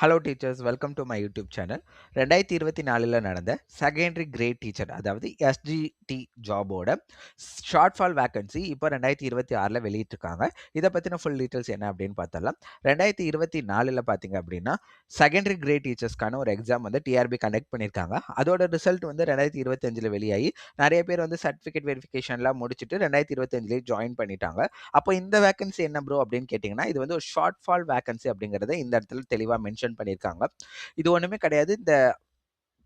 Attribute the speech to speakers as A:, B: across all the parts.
A: Hello teachers welcome to my YouTube channel ரெண்டாயிரத்தி இருபத்தி நாலில் நடந்த செகண்டரி கிரேட் டீச்சர் அதாவது எஸ்ஜிடி ஜாபோட ஷார்ட் ஃபால் வேக்கன்சி இப்போ ரெண்டாயிரத்தி இருபத்தி ஆறில் வெளியிட்டிருக்காங்க. இதை பற்றின ஃபுல் டீட்டெயில்ஸ் என்ன அப்படின்னு பார்த்தலாம் ரெண்டாயிரத்தி இருபத்தி நாலில் பார்த்தீங்க அப்படின்னா செகண்டரி கிரேட் டீச்சர்ஸ்க்கான ஒரு எக்ஸாம் வந்து டிஆர்பி கண்டக்ட் பண்ணியிருக்காங்க. அதோட ரிசல்ட் வந்து ரெண்டாயிரத்தி இருபத்தஞ்சில் வெளியாகி நிறைய பேர் வந்து சர்டிஃபிகேட் வெரிஃபிகேஷன்லாம் முடிச்சுட்டு ரெண்டாயிரத்தி இருபத்தஞ்சிலே ஜாயின் பண்ணிட்டாங்க. அப்போ இந்த வேக்கன்சி என்ன ப்ரோ அப்படின்னு கேட்டிங்கன்னா இது வந்து ஒரு ஷார்ட் ஃபால் வேக்கன்சி அப்படிங்கிறத இந்த இடத்துல தெளிவாக மென்ஷன் பண்ணியிருக்காங்க இது ஒன்றுமே கிடையாது. இந்த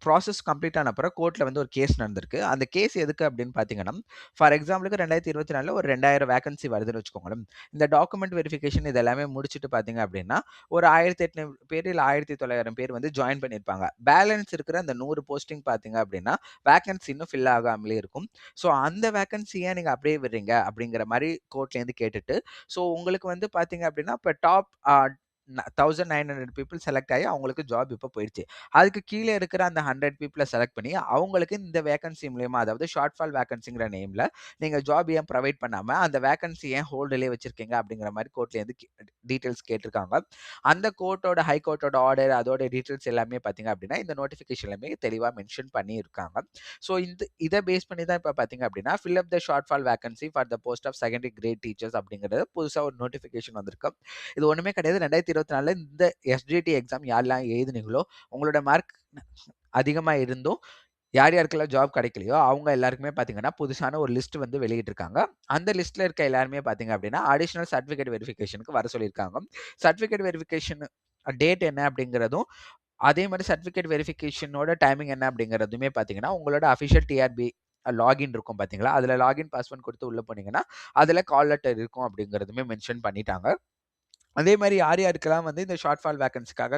A: ப்ராசஸ் கம்ப்ளீட் ஆன அப்புறம் கோர்ட்டில் வந்து ஒரு கேஸ் நடந்திருக்கு. அந்த கேஸ் எதுக்கு அப்படின்னு பார்த்தீங்கன்னா ஃபார் எக்ஸாம்பிளுக்கு ரெண்டாயிரத்தி இருபத்தி நாலில் ஒரு ரெண்டாயிரம் வேகன்சி வருதுன்னு வச்சுக்கோங்களேன். இந்த டாக்குமெண்ட் வெரிஃபிகேஷன் இது எல்லாமே முடிச்சுட்டு பார்த்தீங்க அப்படின்னா ஒரு ஆயிரத்தி எட்நூறு பேர் இல்லை ஆயிரத்தி தொள்ளாயிரம் பேர் வந்து ஜாயின் பண்ணியிருப்பாங்க பேலன்ஸ் இருக்கிற அந்த நூறு போஸ்டிங் பார்த்தீங்க அப்படின்னா வேகன்சி இன்னும் ஃபில் ஆகாமலே இருக்கும். ஸோ அந்த வேகன்சியை நீங்கள் அப்படியே விடுறீங்க அப்படிங்கிற மாதிரி கோர்ட்லேருந்து கேட்டுட்டு ஸோ உங்களுக்கு வந்து பார்த்தீங்க அப்படின்னா இப்போ top thousand nine hundred people select ஆகி அவங்களுக்கு ஜாப் இப்போ போயிடுச்சு. அதுக்கு கீழே இருக்கிற அந்த ஹண்ட்ரட் பீப்புளை செலக்ட் பண்ணி அவங்களுக்கு இந்த வேகன்சி மூலயமா அதாவது ஷார்ட் ஃபால் வேகன்சிங்கிற நேமில் நீங்கள் ஜாப் ஏன் ப்ரொவைட் பண்ணாமல் அந்த வேகன்சி ஏன் ஹோல்டிலே வச்சிருக்கீங்க அப்படிங்கிற மாதிரி கோர்ட்லேருந்து டீட்டெயில்ஸ் கேட்டிருக்காங்க. அந்த கோர்ட்டோட ஹை கோர்ட்டோட ஆர்டர் அதோட டீட்டெயில்ஸ் எல்லாமே பார்த்தீங்க அப்படின்னா இந்த நோட்டிஃபிகேஷன்லையுமே தெளிவாக மென்ஷன் பண்ணியிருக்காங்க. ஸோ இந்த இதை பேஸ் பண்ணி தான் இப்போ பார்த்தீங்க அப்படின்னா fill up the shortfall vacancy for the post of secondary grade teachers அப்படிங்கிறது புதுசாக ஒரு நோட்டிஃபிகேஷன் வந்திருக்கு. இது ஒன்றுமே கிடையாது. ரெண்டாயிரத்தி இருபத்தி நாலில் இந்த எஸ்டிடி எக்ஸாம் யாரெல்லாம் எழுதுனீங்களோ உங்களோட மார்க் அதிகமாக இருந்தும் யார் யாருக்கெல்லாம் ஜாப் கிடைக்கலையோ அவங்க எல்லாருக்குமே பார்த்தீங்கன்னா புதுசான ஒரு லிஸ்ட் வந்து வெளியிட்டிருக்காங்க. அந்த லிஸ்ட்டில் இருக்க எல்லாருமே பார்த்தீங்க அப்படின்னா அடிஷ்னல் சர்டிஃபிகேட் வெரிஃபிகேஷனுக்கு வர சொல்லியிருக்காங்க. சர்டிஃபிகேட் வெரிஃபிகேஷன் டேட் என்ன அப்படிங்கிறதும் அதே மாதிரி சர்டிஃபிகேட் வெரிஃபிகேஷனோட டைமிங் என்ன அப்படிங்கிறதுமே பார்த்தீங்கன்னா உங்களோட அஃபிஷியல் டிஆர்பி லாகின் இருக்கும் பார்த்தீங்களா அதில் லாகின் பாஸ்வேர்ட் கொடுத்து உள்ளே போனீங்கன்னா அதில் கால் லெட்டர் இருக்கும் அப்படிங்கிறதுமே மென்ஷன் பண்ணிட்டாங்க. அதே மாதிரி யார் யாருக்கெல்லாம் வந்து இந்த ஷார்ட் ஃபால் வேகன்சிக்காக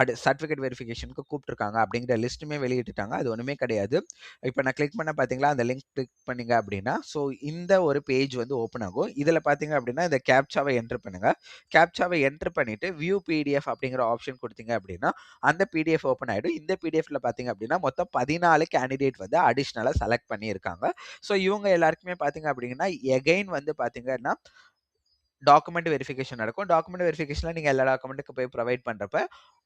A: அடு சர்டிஃபிகேட் வெரிஃபிகேஷனுக்கு கூப்பிட்டுருக்காங்க அப்படிங்கிற லிஸ்ட்டுமே வெளியிட்டுட்டாங்க. அது ஒன்றுமே கிடையாது. இப்போ நான் கிளிக் பண்ண பார்த்தீங்களா அந்த லிங்க் கிளிக் பண்ணிங்க அப்படின்னா ஸோ இந்த ஒரு பேஜ் வந்து ஓப்பன் ஆகும். இதில் பார்த்தீங்க அப்படின்னா இந்த கேப்சாவை என்ட்ரு பண்ணுங்கள் கேப்சாவை என்ட்ரு பண்ணிவிட்டு வியூ பிடிஎஃப் அப்படிங்கிற ஆப்ஷன் கொடுத்தீங்க அப்படின்னா அந்த பிடிஎஃப் ஓப்பன் ஆகிடும் இந்த பிடிஎஃப்ல பார்த்தீங்க அப்படின்னா மொத்தம் பதினாலு கேண்டிடேட் வந்து அடிஷ்னலாக செலக்ட் பண்ணியிருக்காங்க. ஸோ இவங்க எல்லாருக்குமே பார்த்தீங்க அப்படின்னா எகைன் வந்து பார்த்தீங்கன்னா டாக்குமெண்ட் வெரிஃபிகேஷன் நடக்கும். டாக்குமெண்ட் வெரிஃபிகேஷனில் நீங்கள் எல்லா டாக்குமெண்ட்டுக்கு போய் ப்ரொவைட் பண்ணுறப்ப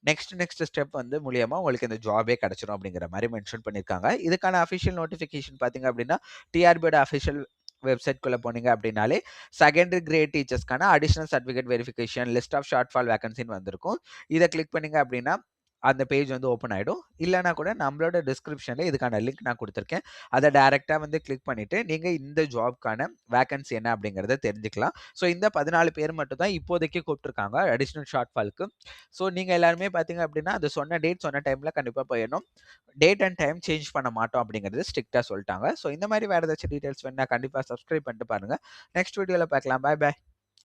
A: நெக்ஸ்ட் நெக்ஸ்ட் ஸ்டெப் வந்து மூலியமாக உங்களுக்கு இந்த ஜாபே கிடச்சிரும் அப்படிங்கிற மாதிரி மென்ஷன் பண்ணியிருக்காங்க இதுக்கான அஃபிஷியல் நோட்டிஃபிகேஷன் பார்த்தீங்க அப்படின்னா டிஆர்பியோட அஃபிஷியல் வெப்சைட்குள்ளே போனீங்க அப்படின்னாலே secondary grade டீச்சர்ஸ்க்கான additional certificate verification list of shortfall வேகன்சின்னு வந்திருக்கும். இதை கிளிக் பண்ணீங்க அப்படின்னா அந்த பேஜ் வந்து ஓப்பன் ஆகிடும் இல்லைனா கூட நம்மளோட டிஸ்கிரிப்ஷனில் இதுக்கான லிங்க் நான் கொடுத்துருக்கேன். அதை டேரெக்டாக வந்து கிளிக் பண்ணிவிட்டு நீங்கள் இந்த ஜாப்க்கான வேகன்சி என்ன அப்படிங்கிறத தெரிஞ்சுக்கலாம். ஸோ இந்த பதினாலு பேர் மட்டும் தான் இப்போதைக்கு கூப்பிட்டுருக்காங்க அடிஷ்னல் ஷார்ட் ஃபால்க்கு ஸோ நீங்கள் எல்லாருமே பார்த்தீங்க அப்படின்னா அது சொன்ன டேட் சொன்ன டைமில் கண்டிப்பாக போயிடணும். டேட் அண்ட் டைம் சேஞ்ச் பண்ண மாட்டோம் அப்படிங்கிறது ஸ்ட்ரிக்டாக சொல்லிட்டாங்க. ஸோ இந்த மாதிரி வேறு ஏதாச்சும் டீட்டெயில்ஸ் வேணா கண்டிப்பாக சப்ஸ்கிரைப் பண்ணிட்டு பாருங்கள் நெக்ஸ்ட் வீடியோவில் பார்க்கலாம். பாய் பாய்